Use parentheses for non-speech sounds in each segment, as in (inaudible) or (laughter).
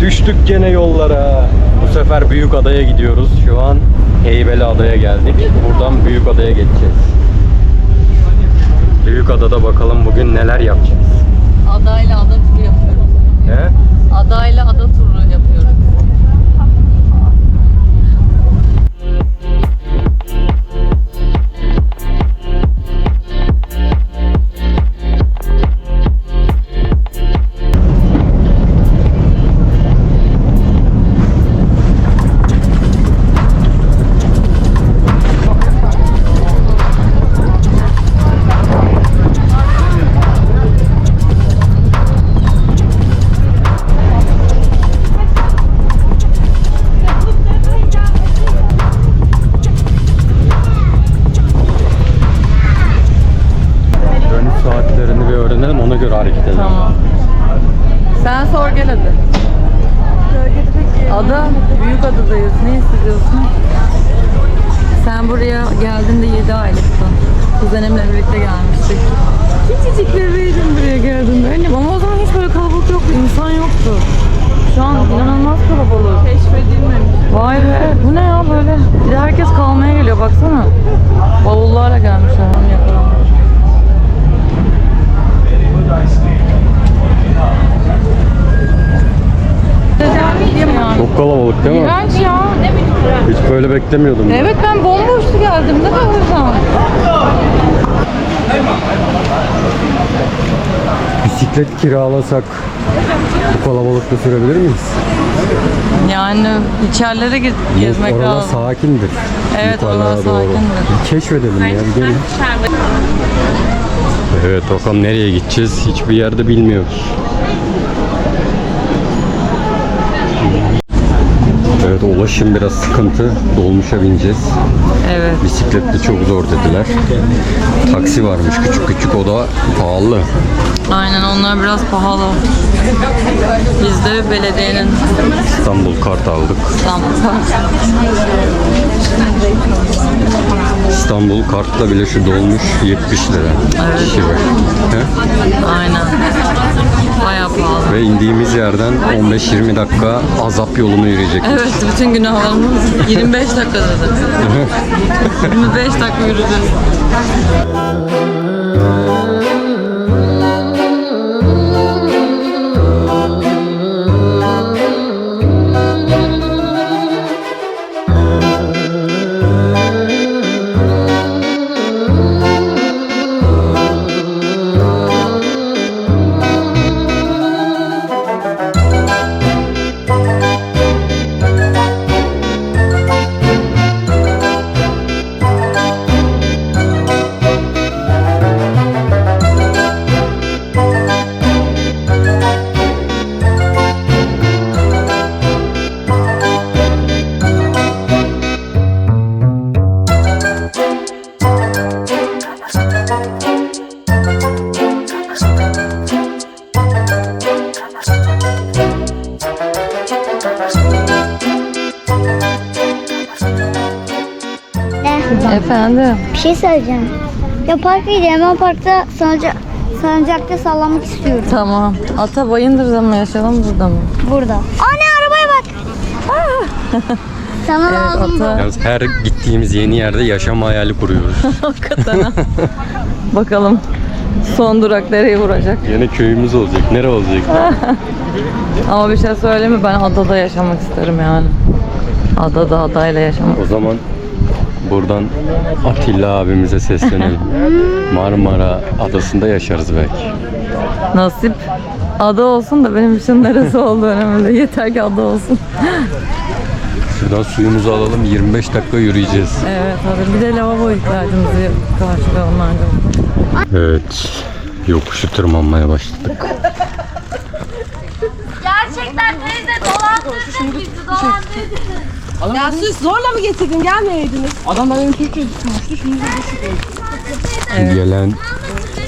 Düştük gene yollara. Bu sefer Büyük Adaya gidiyoruz. Şu an Heybeli Adaya geldik. Buradan Büyük Adaya geçeceğiz. Büyük Adada bakalım bugün neler yapacağız. Adayla ada turu yapıyoruz. He? Adayla ada turu geldiğinde 7 aylıktın. Kuzenimle birlikte gelmiştik. Küçücük bebeğdim buraya geldiğinde. Annem ama o zaman hiç böyle kalabalık yoktu. insan yoktu. Şu an inanılmaz kalabalık. Keşfedilmemiş. Vay be. Bu ne ya böyle? Bir de herkes kalmaya geliyor baksana. Bavullarla gelmişler. Onu Yani. Çok kalabalık değil mi? İğrenç ya. Hiç böyle beklemiyordum. ben. Evet ben bomboştu geldim mi o yüzden? Bisiklet kiralasak bu kalabalıkta sürebilir miyiz? Yani içerilere git gezmek Oralar lazım. sakindir. Evet, oralar sakindir. Keşfedelim ya. bir Gelin. Evet bakalım nereye gideceğiz hiçbir yerde bilmiyoruz. Evet ulaşım biraz sıkıntı. Dolmuşa bineceğiz. Evet. Bisikletle çok zor dediler. Taksi varmış küçük küçük o da pahalı. Aynen onlar biraz pahalı. Biz de belediyenin İstanbul kart aldık. İstanbul İstanbul kartla bile şu dolmuş 70 lira. Evet. Kişi başı. He? Aynen. Ve indiğimiz yerden 15-20 dakika azap yolunu yürüyecek. Evet bütün günahlarımız 25 (laughs) dakika dedi. 25 dakika yürüdük. Efendim. Bir şey söyleyeceğim. Ya parka gidelim. Ben parkta salıncak, salıncakta sallamak istiyorum. Tamam. Ata Bayındır'da mı yaşayalım burada mı? Burada. Anne arabaya bak. (laughs) Sana lazım bu. Ata. Yalnız her gittiğimiz yeni yerde yaşam hayali kuruyoruz. (laughs) Hakikaten ha. Bakalım son durak nereye vuracak? Yine köyümüz olacak. Nere olacak? (laughs) Ama bir şey söyleyeyim mi? Ben adada yaşamak isterim yani. Adada adayla yaşamak. O zaman buradan Atilla abimize seslenelim. Marmara adasında yaşarız belki. Nasip. Ada olsun da benim için neresi olduğu önemli değil. Yeter ki ada olsun. Şuradan suyumuzu alalım 25 dakika yürüyeceğiz. Evet hadi bir de lavabo ihtiyacımızı karşılayalım. Evet. Yokuşu tırmanmaya başladık. Gerçekten teyze dolandırdın bizi dolandırdın. Ya siz zorla mı getirdin gelmeyeydiniz? Adamlar benim Türkçe konuştu şimdi de düşük Gelen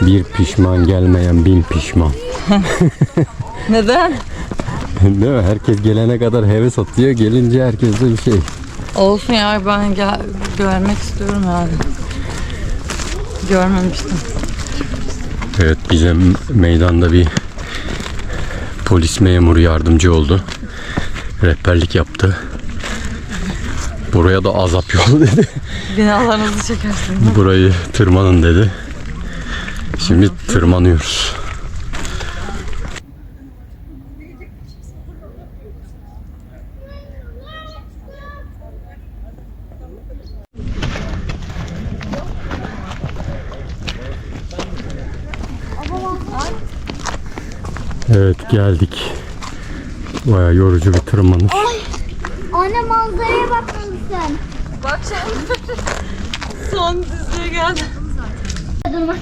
bir pişman gelmeyen bin pişman. (laughs) Neden? Değil mi? Herkes gelene kadar heves atıyor. Gelince herkes de bir şey. Olsun ya ben gel görmek istiyorum yani. Görmemiştim. Evet bize meydanda bir polis memuru yardımcı oldu. rehberlik yaptı. Buraya da azap yolu dedi. Binalarınızı çekersiniz. (laughs) Burayı tırmanın dedi. Şimdi tırmanıyoruz. Evet geldik. Baya yorucu bir tırmanış. Anne manzaraya bakar mısın? Bak. (laughs) Son düzlüğe geldi. Durma.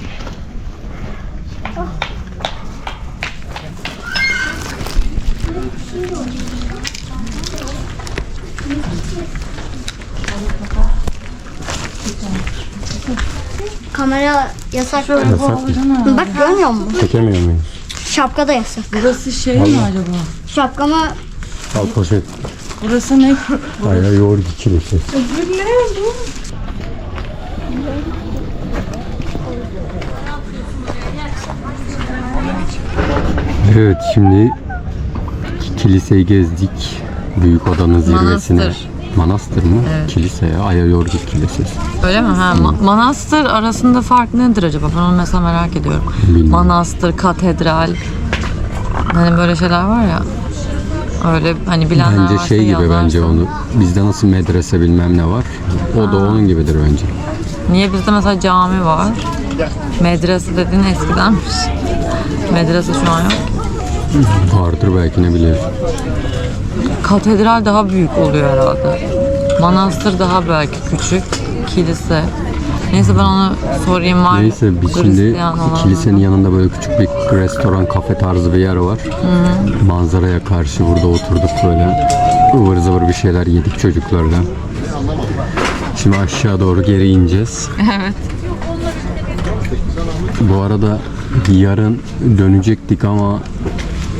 Kamera yasak. Yasak mı? Bak görmüyor musun? Çekemiyor muyuz? Şapka da yasak. Burası şey mi acaba? Şapkama Al poşet. Burası ne? Aya yoğurt kilisi. Evet şimdi kiliseyi gezdik. Büyük odanın zirvesine. Manastır. Manastır mı? Kilise ya. Aya Yorgit Kilisesi. Öyle mi? Ha, ma- manastır arasında fark nedir acaba? Ben onu mesela merak ediyorum. Bilmiyorum. Manastır, katedral. Hani böyle şeyler var ya. Öyle hani bilenler Bence varsa şey gibi yazarsa. bence onu. Bizde nasıl medrese bilmem ne var. O da onun gibidir bence. Niye bizde mesela cami var? Medrese dediğin eskidenmiş. Medrese şu an yok. Vardır belki ne biliyorsun. Katedral daha büyük oluyor herhalde. Manastır daha belki küçük. Kilise. Neyse ben onu sorayım var. Neyse biz şimdi Hristiyan olan. kilisenin yanında böyle küçük bir restoran, kafe tarzı bir yer var. Manzaraya karşı burada oturduk böyle. ıvır zıvır bir şeyler yedik çocuklarla. Şimdi aşağı doğru geri ineceğiz. Evet. Bu arada yarın dönecektik ama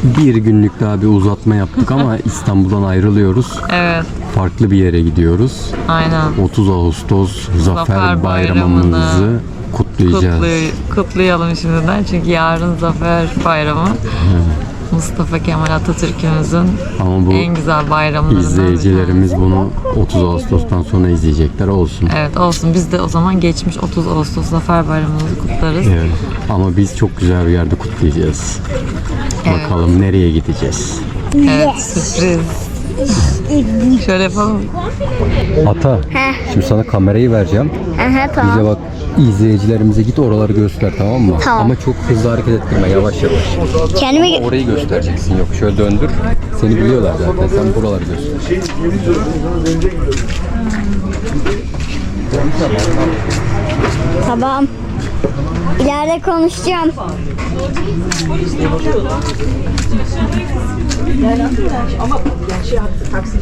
bir günlük daha bir uzatma yaptık ama (laughs) İstanbul'dan ayrılıyoruz. Evet. Farklı bir yere gidiyoruz. Aynen. 30 Ağustos Zafer, Zafer Bayramımızı Bayramı'nı kutlayacağız. Kutluy, kutlayalım şimdiden çünkü yarın Zafer Bayramı. Mustafa Kemal Atatürk'ümüzün Ama bu en güzel bayramlarından bir izleyicilerimiz bunu 30 Ağustos'tan sonra izleyecekler olsun. Evet olsun biz de o zaman geçmiş 30 Ağustos Zafer Bayramımızı kutlarız. Evet. Ama biz çok güzel bir yerde kutlayacağız. Evet. Bakalım nereye gideceğiz. Evet sürpriz. Şöyle yapalım. Ata, şimdi sana kamerayı vereceğim. Aha tamam. Bize bak izleyicilerimize git oraları göster tamam mı? Tamam. Ama çok hızlı hareket ettirme yavaş yavaş. Kendimi Orayı göstereceksin yok şöyle döndür. Seni biliyorlar zaten sen buraları göster. Tamam. İleride konuşacağım.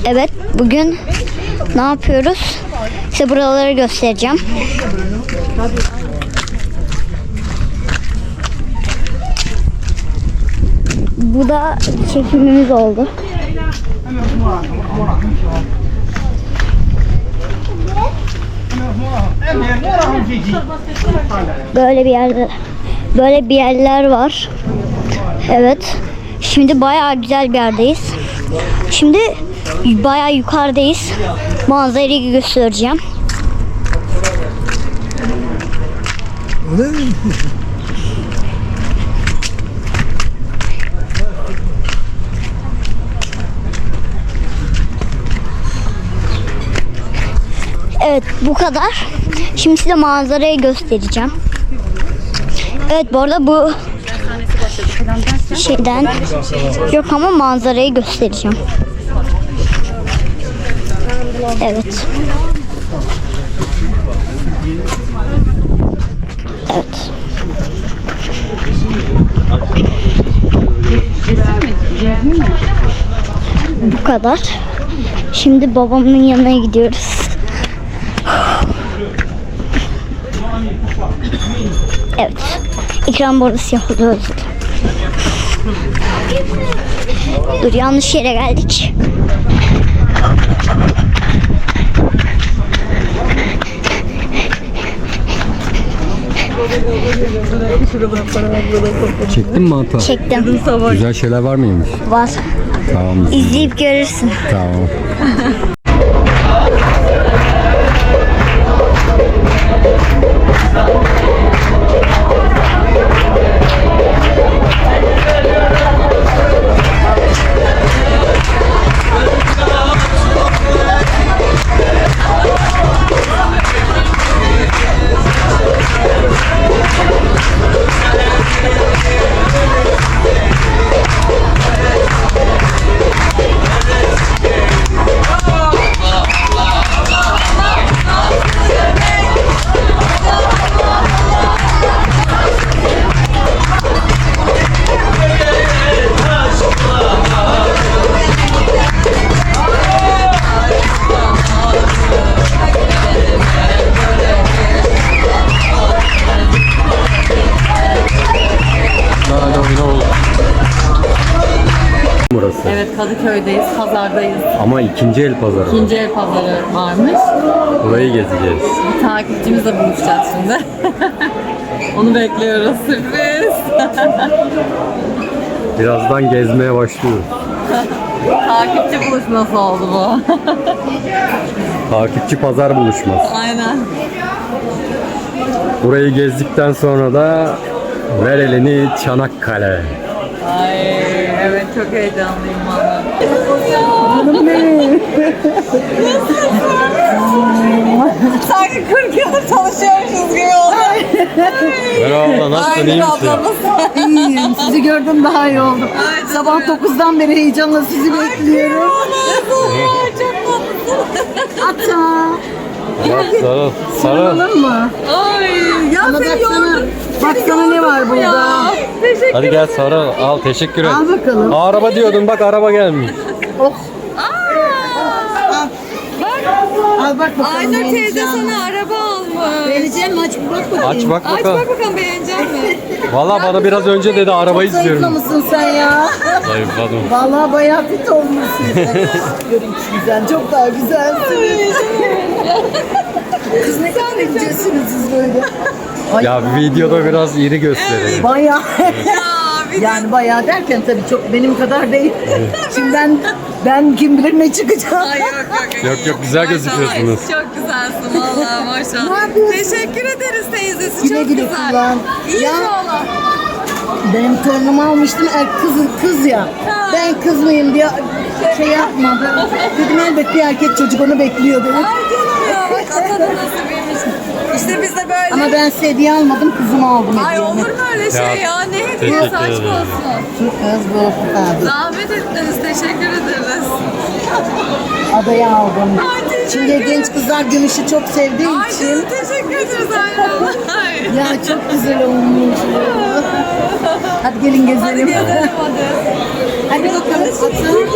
Evet, bugün ne yapıyoruz? Size buraları göstereceğim. Bu da çekimimiz oldu. Böyle bir yerler böyle bir yerler var. Evet. Şimdi bayağı güzel bir yerdeyiz. Şimdi bayağı yukarıdayız. Manzarayı göstereceğim. Evet bu kadar. Şimdi size manzarayı göstereceğim. Evet bu arada bu şeyden yok ama manzarayı göstereceğim. Evet. Evet. Bu kadar. Şimdi babamın yanına gidiyoruz. Evet. Ekran bu arada siyah oldu, özür. Dur yanlış yere geldik. Çektin mi Ata? Çektim. Güzel şeyler var mıymış? Var. Tamam. İzleyip görürsün. Tamam. Pazardayız. Ama ikinci el pazarı. İkinci el pazarı varmış. Burayı gezeceğiz. Bir takipçimizle buluşacağız şimdi. (laughs) Onu bekliyoruz. Sürpriz. (laughs) Birazdan gezmeye başlıyoruz. Takipçi buluşması oldu bu. (laughs) Takipçi pazar buluşması. Aynen. Burayı gezdikten sonra da ver elini Çanakkale. Ay evet çok heyecanlıyım valla. Sanki 40 yıldır çalışıyormuşuz gibi oldu. Merhaba nasılsın iyi misin? İyiyim. Sizi gördüm daha iyi oldum. Sabah 9'dan beri heyecanla sizi bekliyorum. Ata. Bak sarıl. Sarıl. Sarılalım mı? Ay ya Bana seni baksana. yordum. Baksana ne var burada. Teşekkür Hadi gel sarıl. Al teşekkür et. Al bakalım. Aa, araba diyordun bak araba gelmiş. Oh. Al bak bakalım. Aynur teyze beğeneceğim mi? sana araba almış. Beğeneceğim mi? Aç bak bakayım. Aç bak Aç bakalım. bak bakalım beğenecek mi? Valla bana biraz önce dedi arabayı Çok istiyorum. zayıflamışsın sen ya. Zayıfladım. Vallahi bayağı fit olmuşsun. (laughs) Görüntüsü güzel. Çok daha güzelsiniz. Kız ne kadar incesiniz siz böyle. Ay, Ya videoda biraz iri gösterelim. Bayağı. Yani bayağı derken tabii çok benim kadar değil. Şimdi ben ben kim bilir ne çıkacağım. Ay yok yok. Yok, yok, güzel gözüküyorsunuz. Çok güzelsin valla (laughs) maşallah. Teşekkür ederiz teyzesi Güle çok güle güzel. kullan. İyi Ya- valla. Benim torunumu almıştım er kız kız ya. Ben kız mıyım diye şey yapmadım. Dedim elbet bir erkek çocuk onu bekliyor dedim. Ay canım ya bak atanın nasibiymiş. İşte biz de böyle. Ama ben hediye almadım kızımı aldım Ay hediyemi. olur mu öyle şey Ya, ya? Ne teşekkür hediyesi aşk ederim. olsun. Kız bu abi. Zahmet ettiniz. Teşekkür ederiz. Adaya aldım. Ay, Şimdi genç kızlar gümüşü çok sevdiği Ay için. teşekkür ederiz Aynen. Ay. (laughs) Ya çok güzel olmuş. Hadi gelin Hadi gezelim. gezelim hadi. Hadi bakalım. Atın.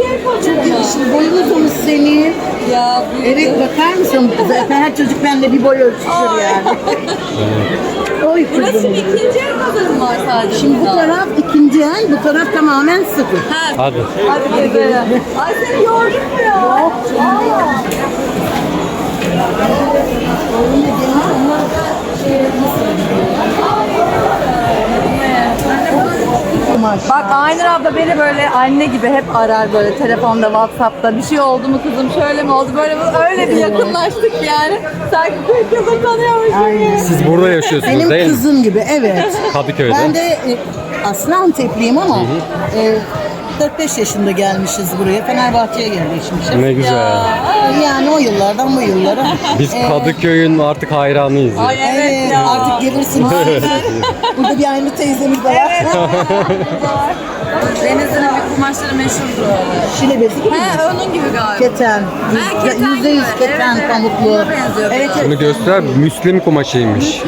Çok yakışır. Boyun uzamış senin. Ya Evet bakar mısın? Zaten her çocuk bende bir boy ölçüşür yani. (laughs) Oy Burası şimdi ikinci el pazarı mı var sadece Şimdi bu burada? taraf ikinci el, bu taraf tamamen sıfır. Ha, Hadi. hadi gezelim. Ay seni yordum mu ya? Maşallah. Bak Aynur abla beni böyle anne gibi hep arar böyle telefonda, Whatsapp'ta. Bir şey oldu mu kızım, şöyle mi oldu, böyle mi? Öyle bir yakınlaştık yani. Sanki 40 yıldır tanıyormuşum gibi. Siz burada yaşıyorsunuz Benim değil mi? kızım gibi evet. Kadıköy'de. Ben de e, aslında Antepliyim ama e, 4-5 yaşında gelmişiz buraya. Fenerbahçe'ye yerleşmişiz. Ne güzel. Yani o yıllardan bu yıllara. Biz e, Kadıköy'ün artık hayranıyız. Ay evet, Evet, ya. artık gelirsiniz. (laughs) Burada bir aynı teyzemiz de var. (laughs) Denizli'nin bir kumaşları meşhurdur öyle. Şile bezi gibi mi? He onun gibi galiba. Keten. Ha, keten Yüzde yüz gibi. keten Evet, evet. pamuklu. Ona benziyor Evet, biraz. evet. Bunu göster. Müslim kumaşıymış.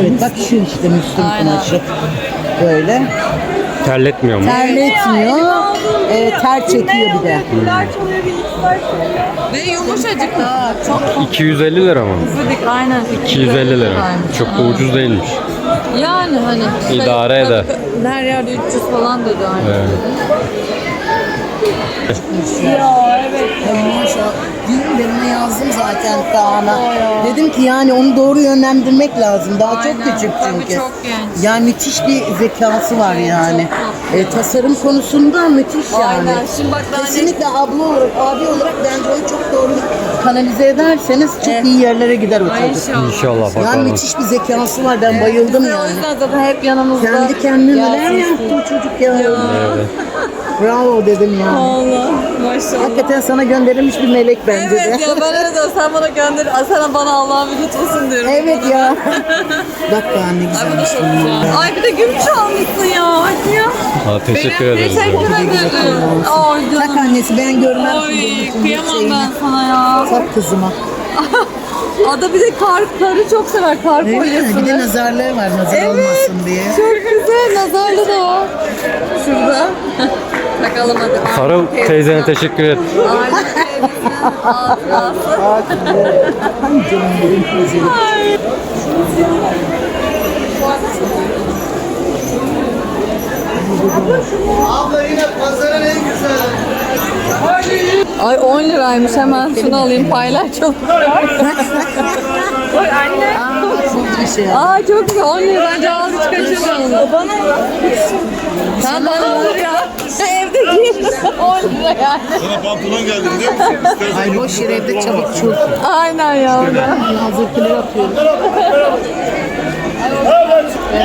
evet bak şu işte Müslüm Aynen. kumaşı. Böyle. Terletmiyor mu? Terletmiyor. E, ter çekiyor bir de. Ve yumuşacık da. Çok 250 lira mı? Fıdık aynen. 250 lira. Çok da ucuz değilmiş. Yani hani. İdare eder. Her yerde 300 falan dedi aynı. Evet. Ya evet. Maşallah. Diyorum ben ona yazdım zaten Kaan'a. Dedim ki yani onu doğru yönlendirmek lazım. Daha çok Aynen, küçük tabii çünkü. çok genç. Yani müthiş bir zekası var yani. E, tasarım konusunda müthiş yani. Aynen. Şimdi bak daha Kesinlikle abla olarak, abi olarak bence onu çok doğru kanalize ederseniz çok iyi yerlere gider o çocuk. inşallah. İnşallah Yani bakalım. müthiş bir zekası var. Ben bayıldım Biz de O yani. yüzden zaten hep yanımızda. Kendi kendine neler Yasin. yaptı o çocuk ya. Evet. Bravo dedim ya. Allah maşallah. Hakikaten sana gönderilmiş bir melek bence Evet de. ya ben öyle diyorum. Sen bana gönder. Sen bana Allah'ın bir lütfusun diyorum. Evet ya. (laughs) Bak daha ne Ay bu da güzelmiş çok bunlar. güzel. Ay bir de gümüş almışsın ya. Ay ya. Ha, teşekkür Benim ederiz. Teşekkür ederim. Ay Tak canım. annesi ben görmem. Ay kızımın kıyamam ben sana ya. Tak kızıma. (laughs) Ada bir de kar, karı çok sever. Kar Evet, bir de kolyesini. nazarlığı var nazar Evet. olmasın diye. Çok güzel. Nazarlı da o. Şurada. (laughs) Takalım hadi. Sarıl teyzene teşekkür et. Aile teyzesinin Ay canım benim kızım. Ay 10 liraymış hemen şunu alayım paylaşalım. Oy anne. Çok bir şey. Aa çok güzel 10 lira bence al hiç kaçırmayalım. Bana Sen bana olur ya. Evde giyin. (laughs) 10 lira yani. Sana pantolon geldi biliyor musun? Ay boş yere evde çabuk çul. Aynen ya. Hazır kilo yapıyorum.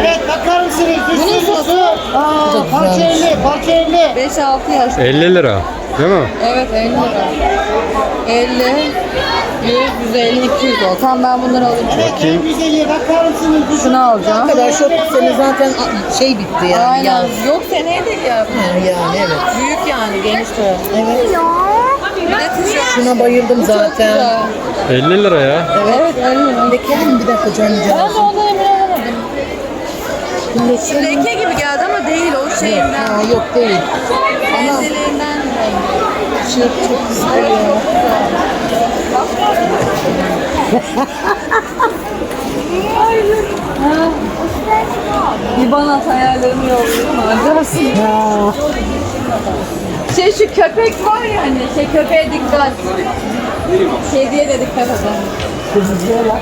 Evet bakar mısınız? Düşünüyorsun. Aa, parça 50, parça 50. 5-6 yaş. 50 lira. Değil mi? Evet 50 lira. 50, 100, 150, 200 o. Tamam ben bunları alayım. Bakayım. 150 bakar mısınız? Şunu alacağım. Ne kadar çok sene zaten şey bitti yani. Aynen. Yaz. Yok seneye de gel. Yani evet. Büyük yani geniş de. Evet. Bir de tişört. Şuna bayıldım zaten. Güzel. 50 lira ya. Evet 50 lira. Bekelim bir dakika canım Ben canım. de ondan emin olamadım. Leke gibi geldi ama değil o şeyinden. Ha, yok değil. Benzeliğinden. Şey çok güzel ya. Bir bana hayallerini yolluyor mu? Acayip. Ya. Şey şu köpek var ya hani şey köpeğe dikkat. Kediye de dikkat edin. Kızıcıya bak.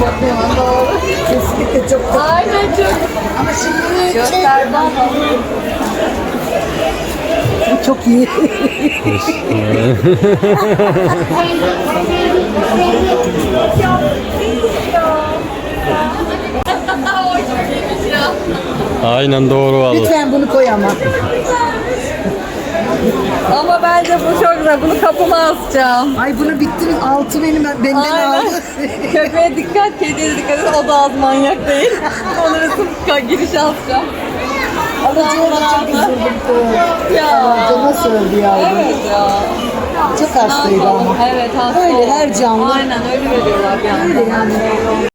Bakayım ben doğru. Kesinlikle çok Aynen çok. Ama şimdi Gösterdim. Çok iyi. Aynen doğru vallahi. Lütfen bunu koy ama. Ama bence bu çok güzel. Bunu kapıma asacağım. Ay bunu bittin altı benim benden Aynen. aldı. Köpeğe dikkat, kediye dikkat. O da az manyak değil. Onları sırf girişe asacağım. Alıcıya çok üzüldüm. Ya. Cana söyledi yavrum. Evet ya. Çok hastaydı ama. Evet hasta Öyle oldu. her canlı. Aynen öyle veriyorlar yani. Yani